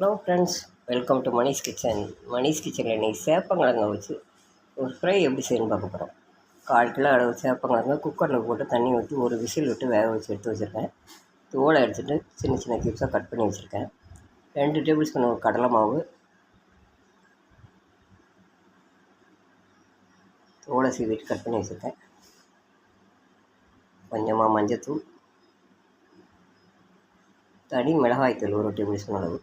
Hello friends welcome to Manish kitchen Manish கிச்சனில் இன்றைக்கி சேப்பங்கிழங்க வச்சு ஒரு ஃப்ரை எப்படி செய்யணும்னு பார்க்க போகிறோம் கால் கிலோ அளவு சேப்பங்கிழங்க குக்கரில் போட்டு தண்ணி ஊற்றி ஒரு விசில் விட்டு வேக வச்சு எடுத்து வச்சுருக்கேன். தோலை எடுத்துகிட்டு சின்ன சின்ன கிப்ஸாக கட் பண்ணி வச்சுருக்கேன். ரெண்டு டேபிள் ஸ்பூன் கடலை மாவு. தோலை சீவிட்டு கட் பண்ணி வச்சுருக்கேன். கொஞ்சமாக மஞ்சத்தூள். தனி மிளகாய்த்தூள் ஒரு டேபிள் ஸ்பூன் அளவு.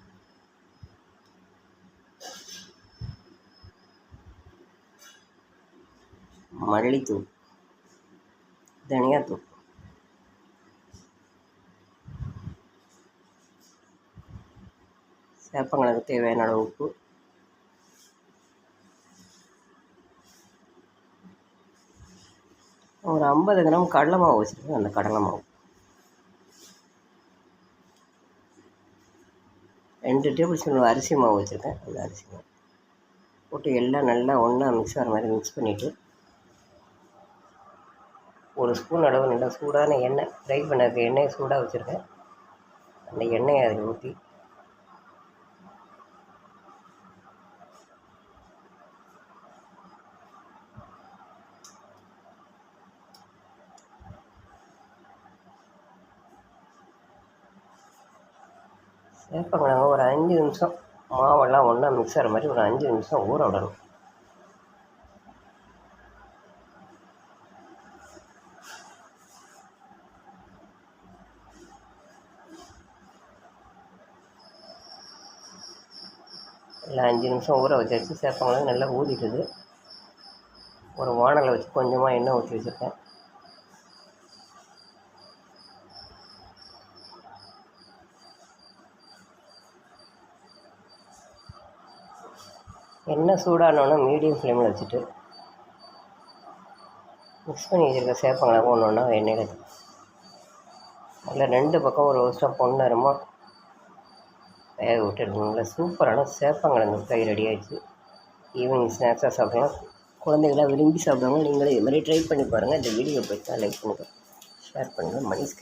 மல்லித்தூள் தனியாத்தூள். சேப்பங்களுக்கு தேவையான அளவு உப்பு. ஒரு ஐம்பது கிராம் கடலை மாவு வச்சுருக்கேன் அந்த கடலை மாவு. ரெண்டு டேபிள் ஸ்பூன் அரிசி மாவு வச்சுருக்கேன் அந்த அரிசி மாவு. போட்டு எல்லாம் நல்லா ஒன்றா மிக்ஸ் ஆகிற மாதிரி மிக்ஸ் பண்ணிவிட்டு ஒரு ஸ்பூன் அளவு நல்லா சூடான எண்ணெய் ஃப்ரை பண்ணதுக்கு எண்ணெயை சூடாக வச்சுருக்கேன். அந்த எண்ணெயை அதில் ஊற்றி சேப்பங்கிழங்கு ஒரு அஞ்சு நிமிஷம் மாவெல்லாம் ஒன்றா மிக்ஸ் ஆகிற மாதிரி ஒரு அஞ்சு நிமிஷம் ஊற விடணும். இல்லை அஞ்சு நிமிஷம் ஊற வச்சாச்சு. சேப்பங்கிழங்கு நல்லா ஊதிட்டுது ஒரு வானலை வச்சு கொஞ்சமாக எண்ணெய் ஊற்றி வச்சுருக்கேன். எண்ணெய் சூடானோன்னா மீடியம் ஃப்ளேமில் வச்சுட்டு மிக்ஸ் பண்ணி வச்சுருக்க சேர்ப்பாங்களா ஒன்று ஒன்றா எண்ணெயில் அதில் ரெண்டு பக்கம் ஒரு வருஷம் பொன்னரமாக வேக விட்டுருக்கீங்களா சூப்பரான சேப்பங்கிழங்கு ஃப்ரை ரெடி ஆகிடுச்சு ஈவினிங் ஸ்நாக்ஸாக சாப்பிடலாம். குழந்தைகளாம் விரும்பி சாப்பிடுவாங்க. நீங்களும் இது மாதிரி ட்ரை பண்ணி பாருங்கள் இந்த வீடியோ போய்ட்டா லைக் பண்ணுங்கள் ஷேர் பண்ணுங்கள் மணிஸ்